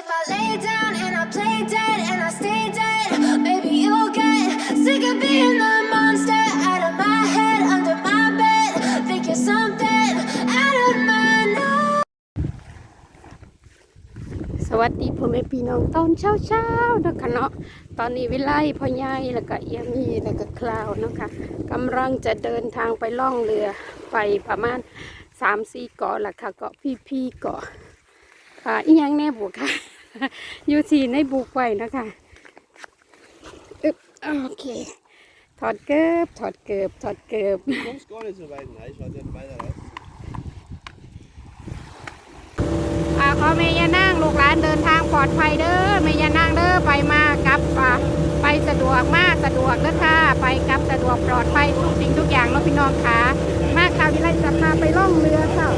if I lay down and I play dead and I stay dead, maybe you'll get sick of being the monster out of my head, under my bed. Think you're something out of my nose. สวัสดีพ่อแม่พี่น้องตอนเช้าเช้านะคะเนาะตอนนี้วิไลพ่อใหญ่แล้วก็เอียมีแล้วก็คลาวนะคะกำลังจะเดินทางไปล่องเรือไปประมาณสามสี่เกาะละค่ะเกาะพี่พี่ๆเกาะ ค่ะอียังแน่บุกค่ะอยู่ที่ในบุกไว้นะคะอึ๊บโอเค ถอดเกิบถอดเกิบถอดเกิบ อ่าขอเมยานั่งลูกหลานเดินทางปลอดภัยเด้อเมยานั่งเด้อไปมากับอ่าไปสะดวกมากสะดวกเด้อค่ะ ไปกับสะดวกปลอดภัยทุกสิ่งทุกอย่างเนาะพี่น้องค่ะ มากค่ะวิไลจะพาไปล่องเรือค่ะ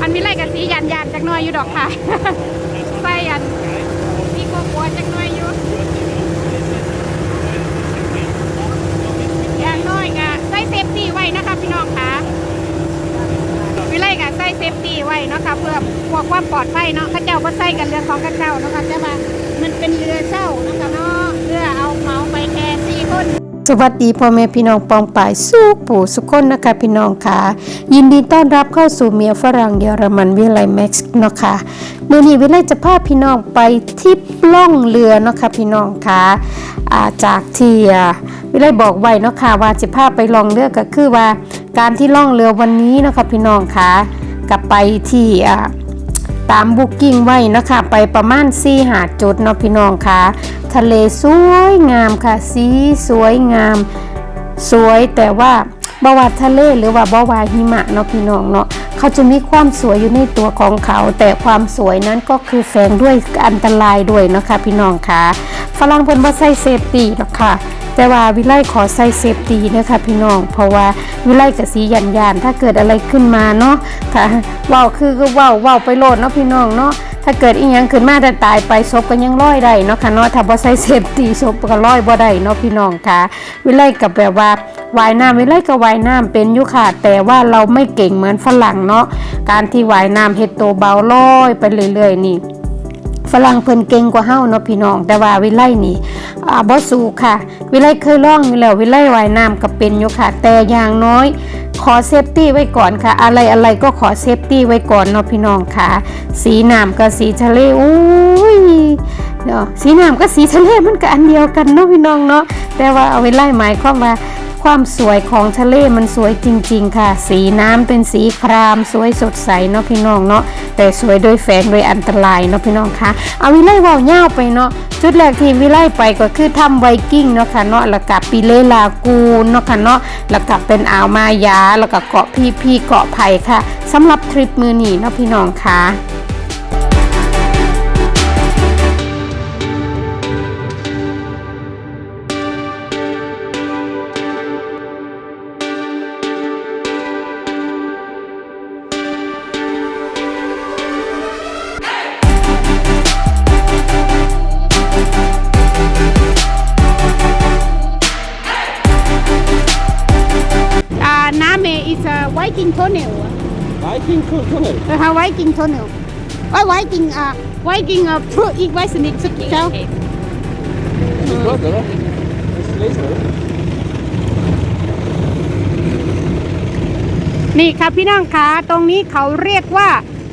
อันวิไลกับสียันยันจักหน่อยอยู่ดอกค่ะใส่อันนี่ก็กลัวจักหน่อยอยู่ย่างน้อยก็ใส่เซฟตี้ไว้นะคะพี่น้องค่ะวิไลกับใส่เซฟตี้ไว้เนาะค่ะเพื่อพวกความปลอดภัยเนาะข้าเจ้าก็ใส่กันเรือของข้าเจ้าเนาะค่ะแต่ว่ามันเป็นเรือเช่านะคะเนาะเรือเอาเมาไปแค่สี่คน สวัสดีพ่อแม่พี่น้องปองป่ายสู้ปู่สุขคนนะคะพี่น้องค่ะ ยินดีต้อนรับเข้าสู่เมียฝรั่งเยอรมันวิไลแม็กซ์เนาะค่ะเมื่อนี้วิไลจะพาพี่น้องไปที่ล่องเรือเนาะค่ะพี่น้องค่ะอ่าจากที่วิไลบอกไว้เนาะค่ะว่าจะพาไปล่องเรือก็คือว่าการที่ล่องเรือวันนี้เนาะค่ะพี่น้องค่ะกับไปที่ตามบุ๊กิ้งไว้นะคะไปประมาณ4หาดจุดเนาะพี่น้องค่ะ ทะเลสวยงามค่ะ สีสวยงาม สวยแต่ว่าบาวาทะเลหรือว่าบาวาหิมะเนาะพี่น้องเนาะเขาจะมีความสวยอยู่ในตัวของเขา แต่ความสวยนั้นก็คือแฝงด้วยอันตรายด้วยเนาะคะพี่น้องค่ะฝรั่งเพิ่นว่าใส่เซฟตี้เนาะค่ะแต่ว่าวิไลขอใส่เซฟตี้นะคะพี่น้อง เพราะว่าวิไลกับสียันยานถ้าเกิดอะไรขึ้นมาเนาะถ้าว้าคือก็ว้าเว้าไปโลดเนาะพี่น้องเนาะ ถ้าเกิดอีหยังขึ้นมาแต่ตายไปศพก็ยังลอยได้เนาะค่ะเนาะถ้าบ่ใส่เซฟตี้ศพก็ลอยบ่ได้เนาะพี่น้องค่ะ วิไลกับแบบว่าว่ายน้ำวิไลก็ว่ายน้ำเป็นอยู่ค่ะ แต่ว่าเราไม่เก่งเหมือนฝรั่งเนาะการที่ว่ายน้ำเฮ็ดตัวเบาลอยไปเรื่อยๆนี่ ฝรั่งเพิ่นเก่งกว่าเฮาเนาะพี่น้อง แต่ว่าวิไลนี่อ่าบ่สูค่ะ วิไลเคยล่องอยู่แล้ววิไลว่ายน้ำก็เป็นอยู่ค่ะ แต่อย่างน้อยขอเซฟตี้ไว้ก่อนค่ะ อะไรอะไรก็ขอเซฟตี้ไว้ก่อนเนาะพี่น้องค่ะ สีน้ำกับสีทะเลอุ้ยเนาะสีน้ำกับสีทะเลมันก็อันเดียวกันเนาะพี่น้องเนาะแต่ว่าเอาไว้ไล่หมายความว่าความสวยของทะเลมันสวยจริง ๆ ค่ะ สีน้ำเป็นสีครามสวยสดใสเนาะพี่น้องเนาะ แต่สวยโดยแฝงโดยอันตรายเนาะพี่น้องคะเอาวิไลว่าวเง่าวไปเนาะจุดแรกที่วิไลไปก็คือถ้ำไวกิ้งเนาะค่ะเนาะแล้วกับปีเลลากูนเนาะค่ะเนาะแล้วกับเป็นอ่าวมายาแล้วก็เกาะพี่พี่เกาะไผ่ค่ะสำหรับทริปมือหนีเนาะพี่น้องคะ a Viking tunnel Viking Tunnel. เออ Viking tunnel ว่า Viking อ่า Viking อ่า pro อีกไว้สนิทสักเจ้า Ist gut, oder? Willst du lesen, oder? นี่ค่ะพี่น้องคะตรงนี้เขาเรียกว่า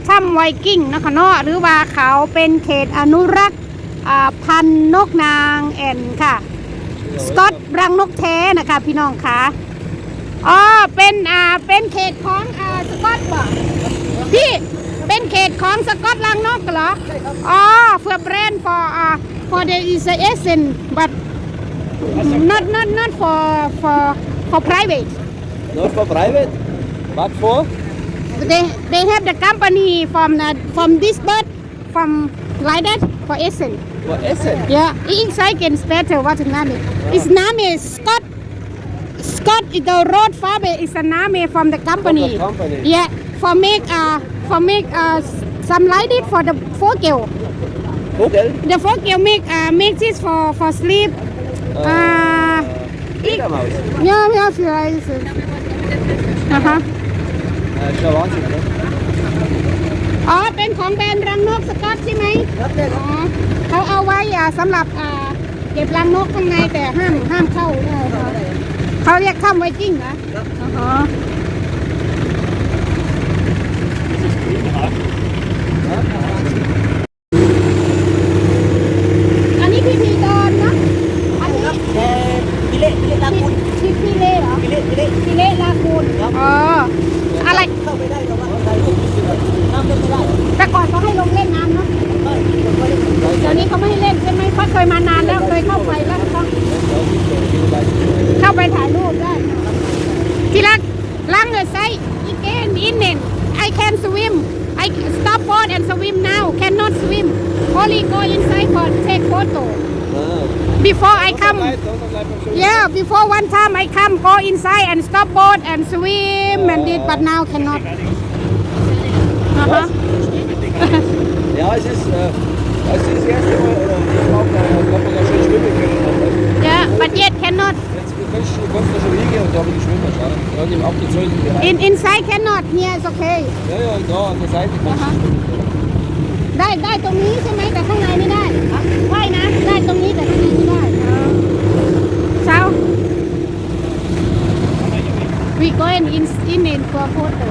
ถ้ำไวกิ้งนะคะเนาะหรือว่าเขาเป็นเขตอนุรักษ์อ่าพันธุ์นกนางแอ่นค่ะ สกอตรังนกแท้นะคะพี่น้องคะ อ๋อเป็นอ่าเป็นเขตของอ่าสกอตบ่พี่เป็นเขตของสกอตรังนกเหรออ๋อ for brand for อ่า for the is a essence but not not not for for for private Not for private. But for? they they have the company from the, from this bird from like that for Essen. For Essen. Ja, ich zeige Ihnen später, was der Name ist. Ist Name ist Scott. Scott is the road farbe is the name from the company. From the company. Yeah, for make uh for make uh some like it for the Vogel. Vogel. The Vogel make uh make this for for sleep. Uh, ich, Fledermaus. ja, ja, vielleicht. Aha. Äh, ist schon Wahnsinn, oder? อ๋อ เป็นของแบรนด์รังนกสกอตใช่ไหมอ๋อเขาเอาไว้อ่าสำหรับอ่าเก็บรังนกข้างในแต่ห้ามห้ามเข้า เออเขาเรียกข้ามไวกิ้งเหรออ๋ออันนี้พิธีกรเนอะอันนี้พิเล่พิเล่ลาคุณพิพิเล่เหรอพิเล่พิเล่พิเล่ลาคูนอ๋ออะไรเข้าไปได้แต่ว่าใส่น้ำเล่นไม่ได้แต่ก่อนเขาให้ลงเล่นน้ำเนาะเดี๋ยวนี้เขาไม่ให้เล่นใช่ไหมเพราะเคยมานานแล้วเคยเข้าไปแล้วเขา ที่รักล้างเงินใส่อีเกนอินเนน I can swim I stop boat and swim now cannot swim only go inside for take photo before I come yeah before one time I come go inside and stop boat and swim and did but now cannot uh-huh. Ja, es ist, äh, es ist das erste Mal, oder ich glaube, da hat man ja schon schwimmen können. Aber yeah but yet cannot jetzt kannst du, kannst du schon liegen und da bin ich schwimmen, schau. Ja, im abgezollten Bereich. in inside cannot here is okay Ja, ja, da an der Seite kannst du schwimmen. ได้ได้ตรงนี้ใช่ไหมแต่ข้างในไม่ได้ว่ายนะได้ตรงนี้แต่ข้างในไม่ได้เช้า we go in in in in for photo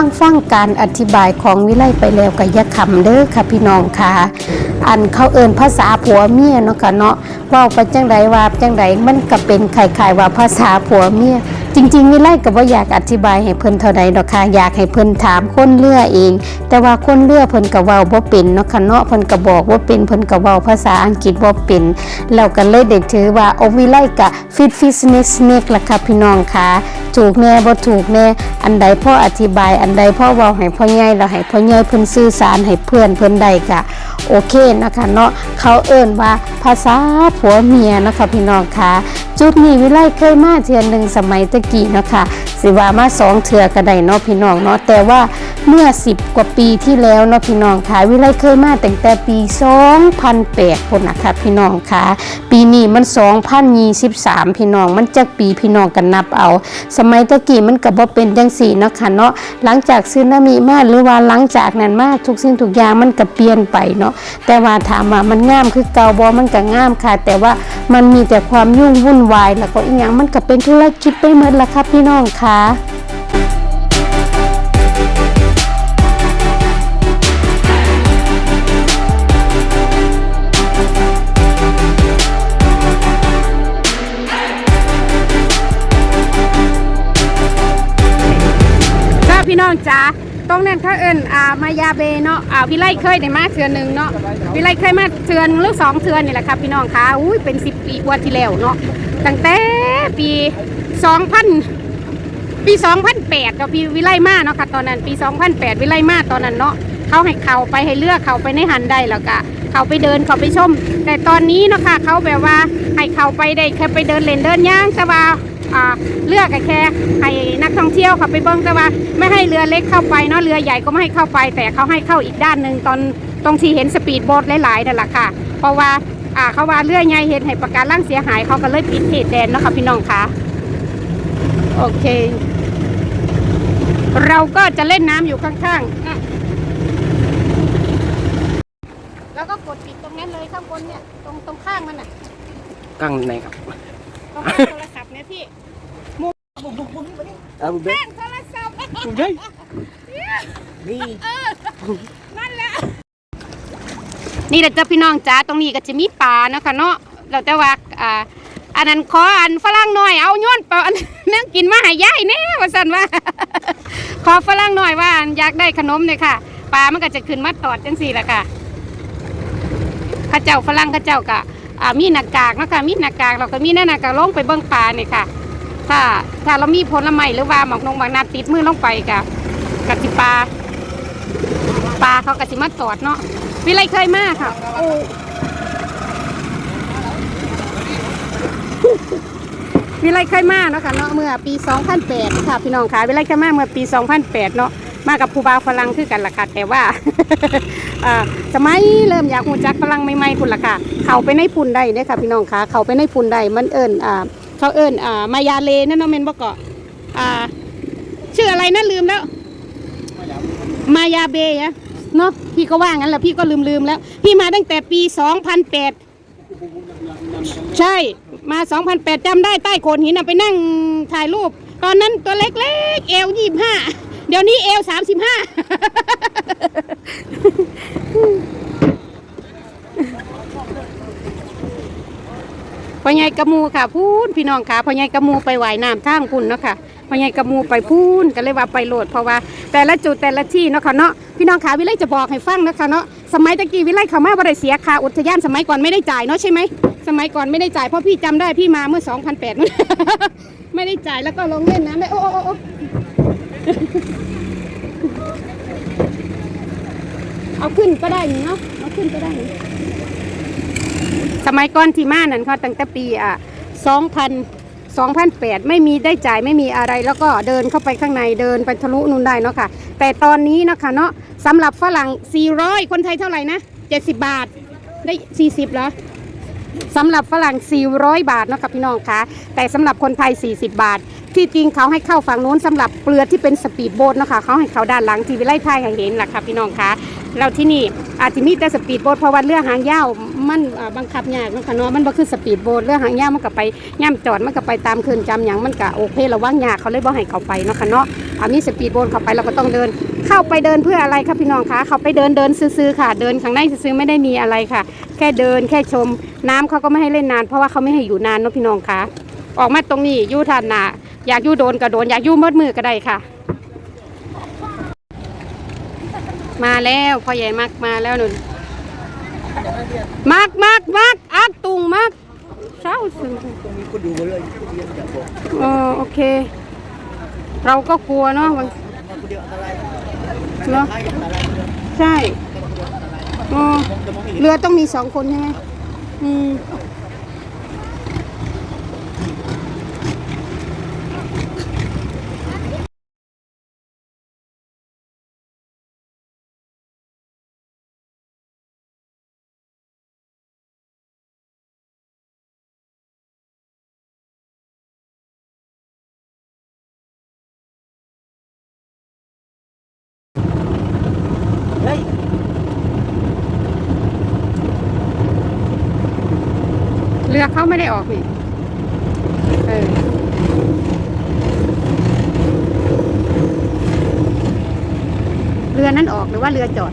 ฟังฟังการอธิบายของวิไลไปแล้วก็อย่าขำเด้อค่ะพี่น้องค่ะ อันเขาเอินภาษาผัวเมียเนาะค่ะเนาะว่าไปจังไรว่าจังไรมันก็เป็นไข่ไข่ว่าภาษาผัวเมีย จริงๆวิไลก็บ่อยากอธิบายให้เพิ่นเท่าใดดอกค่ะอยากให้เพิ่นถามคนเรือเอง แต่ว่าคนเรือเพิ่นก็เว้าบ่เป็นเนาะค่ะเนาะเพิ่นก็บอกว่าเป็นเพิ่นก็เว้าภาษาอังกฤษบ่เป็นแล้วก็เลยได้ถือว่าโอวิไลก็ฟิตฟิสเนสเนกล่ะค่ะพี่น้องค่ะถูกแน่บ่ถูกแน่อันใดพ่ออธิบาย อันใดพ่อเว้าให้พ่อใหญ่แล้วให้พ่อใหญ่เพิ่นสื่อสารให้เพื่อนเพิ่นได้ก็โอเคนะคะเนาะเขาเอิ้นว่าภาษาผัวเมียนะคะพี่น้องค่ะจุดนี้วิไลเคยมาเทื่อหนึงสมัยตะกี้เนาะค่ะสิว่ามาสองเทื่อก็ได้เนาะพี่น้องเนาะแต่ว่าเมื่อ 10 กว่าปีที่แล้วเนาะพี่น้องค่ะวิไลเคยมาตั้งแต่ปี 2008พุ่นนะคะพี่น้องค่ะ ปีนี้มัน 2023 พี่น้องมันจักปีพี่น้องกันนับเอา สมัยตะกี้มันก็บ่เป็นจังซี่เนาะค่ะเนาะหลังจากซึนามิมาหรือว่าหลังจากนั้นมาทุกสิ่งทุกอย่างมันก็เปลี่ยนไปเนาะแต่ว่าถามว่ามันงามคือเก่าบ่มันก็งามค่ะ แต่ว่ามันมีแต่ความยุ่งวุ่นวายแล้วก็อีหยังมันก็เป็นธุรกิจไปหมดละครับพี่น้องค่ะจ้าพี่น้องจ๋าตรงนั้นเขาเอิ้นอ่ามายาเบเนาะอ่าวิไลเคยได้มาเทือนหนึ่งเนาะวิไลเคยมาเทือนหรือสองเทือนนี่แหละครับพี่น้องคะอุ้ยเป็นสิบปีกว่าที่แล้วเนาะตั้งแต่ปี สองพันปีสองพันแปดกับพี่วิไลมาเนาะค่ะตอนนั้นปีสองพันแปดวิไลมาตอนนั้นเนาะเขาให้เขาไปให้เลือกเขาไปในหันได้แล้วก็เขาไปเดินเขาไปชม แต่ตอนนี้เนาะค่ะเขาแบบว่าให้เขาไปได้แค่ไปเดินเล่นเดินย่างแต่ว่าเลือกแค่ให้นักท่องเที่ยวเขาไปเบิ้งแต่ว่า ไม่ให้เรือเล็กเข้าไปเนาะเรือใหญ่ก็ไม่ให้เข้าไป แต่เขาให้เข้าอีกด้านหนึ่งตอนตรงที่เห็นสปีดโบ๊ทหลายๆนั่นแหละค่ะ เพราะว่าเขาว่าเรือใหญ่เห็นให้ประกันร่างเสียหายเขาก็เลยปิดเขตแดนเนาะค่ะพี่น้องค่ะ โอเค เราก็จะเล่นน้ำอยู่ข้างๆอะแล้วก็กดปิดตรงนั้นเลยข้างบนเนี่ย ตรงตรงข้างมันอะกั้งไหนครับตรงข้างโทรศัพท์เนี่ยพี่มุมบุกบุกบุกมานี่ Ah, vous bêtes โทรศัพท์ Vous bêtes นี่นั่นแหละนี่แหละจ้าพี่น้องจ้าตรงนี้ก็จะมีป่าเนาะค่ะเนาะเราแต่ว่าอ่า อันนั้นขออันฝรั่งหน่อยเอาย้อนเปล่าอันนั่งกินมาใหายายแน่ว่าสันว่า ขอฝรั่งหน่อยว่าอยากได้ขนมเนี่ยค่ะปลามันก็จะขึ้นมาตอดจังสี่แหละค่ะข้าเจ้าฝรั่งข้าเจ้ากะอ่ามีหน้ากากนะคะมีหน้ากากเราก็มีหน้ากากลงไปเบิ้งปลาเนี่ยค่ะ ถ้าถ้าเรามีผลไม้หรือว่าหมอกนงบางนาติดมือลงไปกะกะสิปลาปลาเขากะสิมาตอดเนาะวิไลเคยมากค่ะโอ้ วิไลเคยมาเนาะค่ะเนาะเมื่อปี 2008ค่ะพี่น้องค่ะวิไลเคยมาเมื่อปี 2008 เนาะมากับผู้บ่าฝรั่งคือกันล่ะค่ะแต่ว่าอ่าสมัยเริ่มอยากหูจักฝรั่งใหม่ๆพุ่นล่ะค่ะ เขาไปในพุ่นได้เด้อค่ะพี่น้องค่ะ เขาไปในพุ่นได้มันเอิ้นอ่าเขาเอิ้นอ่ามายาเลนั่นเนาะแม่นบ่เกาะอ่าชื่ออะไรนะลืมแล้ว มายาเบยะเนาะพี่ก็ว่างั้นแหละพี่ก็ลืมลืมๆแล้ว พี่มาตั้งแต่ปี 2008 ใช่ มา 2008จำได้ใต้โขดหินน่ะไปนั่งถ่ายรูป ตอนนั้นตัวเล็กๆ เอวยี่ห้าเดี๋ยวนี้เอวสามสิบห้าพ่อใหญ่กระมูค่ะพูนพี่น้องค่ะพ่อใหญ่กระมูไปว่ายน้ำท่างคุณเนาะค่ะพ่อใหญ่กระมูไปพูนก็เลยว่าไปโหลดเพราะว่า แต่ละจุดแต่ละที่เนาะค่ะเนาะพี่น้องค่ะวิไลจะบอกให้ฟังนะคะเนาะสมัยตะกี้วิไลเขามาบ่ได้เสียค่าอุทยานสมัยก่อนไม่ได้จ่ายเนาะใช่ไหม สมัยก่อนไม่ได้จ่ายเพราะพี่จำได้พี่มาเมื่อ 2008ไม่ได้จ่ายแล้วก็ลงเล่นน้ำได้โอ้โอ้โอ้โอ้เอาขึ้นก็ได้นี่เนาะเอาขึ้นก็ได้นี่สมัยก่อนที่มานั่นเขาตั้งแต่ปีอะ2000 2008 ไม่มีได้จ่ายไม่มีอะไรแล้วก็เดินเข้าไปข้างในเดินไปทะลุนู่นได้เนาะค่ะ แต่ตอนนี้นะคะเนาะสำหรับฝรั่ง 400 คนไทยเท่าไหร่นะ 70 บาท ได้ 40เหรอ สำหรับฝรั่ง 400 บาทเนาะค่ะพี่น้องคะแต่สำหรับคนไทย 40 บาท ที่จริงเขาให้เข้าฝั่งนู้นสำหรับเปลือที่เป็นสปีดโบ๊ทเนาะคะเขาให้เขาด้านหลังที่วิไลไทยให้เห็นแหละค่ะพี่น้องคะแล้วที่นี่อาจจะมีแต่สปีดโบ๊ทเพราะว่าเรือหางยาวมันบังคับยากเนาะค่ะเนาะมันบ่คือสปีดโบ๊ทเรือหางยาวมันก็ไปย่ำจอดมันก็ไปตามคืนจำอย่างมันก็โอเคระวังยากเขาเลยบ่ให้เขาไปเนาะค่ะเนาะอามีสปีดโบ๊ทเข้าไปเราก็ต้องเดิน เข้าไปเดินเพื่ออะไรครับพี่น้องคะเขาไปเดินเดินซื้อๆค่ะ เดินข้างในซื้อๆไม่ได้มีอะไรค่ะ แค่เดินแค่ชม น้ำเขาก็ไม่ให้เล่นนาน เพราะว่าเขาไม่ให้อยู่นานเนาะพี่น้องคะออกมาตรงนี้ยู่ทานนาอยากยู่โดนก็โดนอยากยู่มืดมือก็ได้ค่ะ มาแล้วพ่อใหญ่มักมาแล้วนุ่นมักมักมักอักตุงมักเช้าสึงตรงนี้คนดูเลยเรียนจากบอกเอโอเค เราก็กลัวเนาะ เนาะใช่อ๋อเรือต้องมีสองคนใช่ไหมอืม รือเขาไม่ได้ออกนี่เออเรือนั้นออกหรือว่าเรือจอด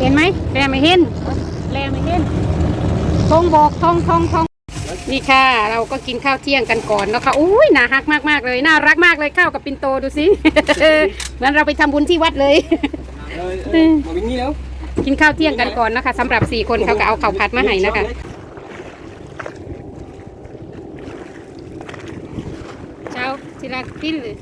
เห็นไหมแลไม่เห็นแลไม่เห็นทงบอกทงทงทง นี่ค่ะ เราก็กินข้าวเที่ยงกันก่อนเนาะค่ะอุ้ยน่าฮักมากมากๆเลยน่ารักมากเลยข้าวกับปินโตดูสิเหมือนเราไปทำบุญที่วัดเลย Euh, euh, on est mis là กินข้าวเที่ยงกันก่อนนะคะสำหรับสี่คนเขาก็เอาข้าวผัดมาให้นะคะเช้าทีละกินเลย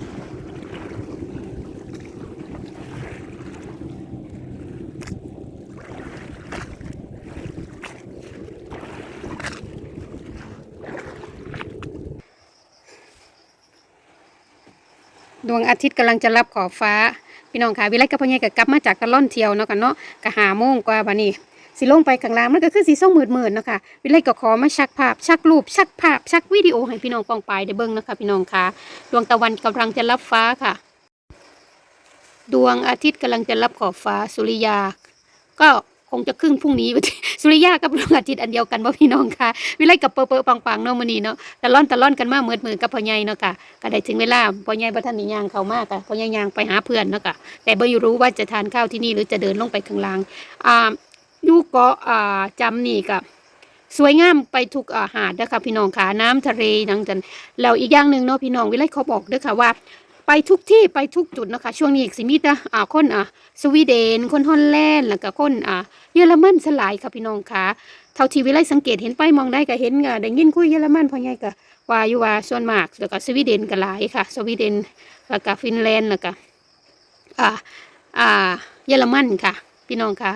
ดวงอาทิตย์กำลังจะรับขอบฟ้า พี่น้องค่ะวิไลกับพ่อใหญ่ก็กลับมาจากตะล่อนเที่ยวเนาะกันเนาะก็หาโมงกว่าบัดนี้สิลงไปข้างล่างมันก็คือสีส้มมืดๆเนาะค่ะวิไลก็ขอมาชักภาพ ชักรูป ชักภาพ ชักวิดีโอให้พี่น้องปองปายได้เบิ่งนะคะพี่น้องค่ะ ดวงตะวันกำลังจะรับฟ้าค่ะ ดวงอาทิตย์กำลังจะรับขอบฟ้าสุริยา ก็ คงจะครึ่งพรุ่งนี้สุริยากับดวงอาทิตย์อันเดียวกันบ่พี่น้องค่ะวิไลกับเปอเปอปังๆเนาะมื้อนี้เนาะตะล่อนตะล่อนกันมาเมือดมือกับพ่อใหญ่เนาะค่ะก็ได้ถึงเวลาพ่อใหญ่บ่ทันได้ย่างเข้ามาค่ะพ่อใหญ่ย่างไปหาเพื่อนเนาะค่ะแต่บ่รู้ว่าจะทานข้าวที่นี่หรือจะเดินลงไปข้างล่างอ่าอยู่เกาะอ่าจำนี่ก็สวยงามไปทุกอาหาดนะคะพี่น้องค่ะน้ำทะเลนังจันแล้วอีกอย่างหนึ่งเนาะพี่น้องวิไลเขาบอกด้อค่ะว่า ไปทุกที่ไปทุกจุดนะคะช่วงนี้สิมีแต่อ่าคนอ่าสวีเดน คนฮอลแลนด์แล้วก็คนอ่าเยอรมันสลายค่ะพี่น้องค่ะเท่าที่วิไลสังเกตเห็นไปมองได้ก็เห็นก็ได้ยินคุยเยอรมันพราะไงก็ว่าอยู่ว่าส่วนมากแล้วก็สวีเดนก็หลายค่ะ สวีเดนแล้วก็ฟินแลนด์แล้วก็อ่าอ่าเยอรมันค่ะ พี่น้องค่ะ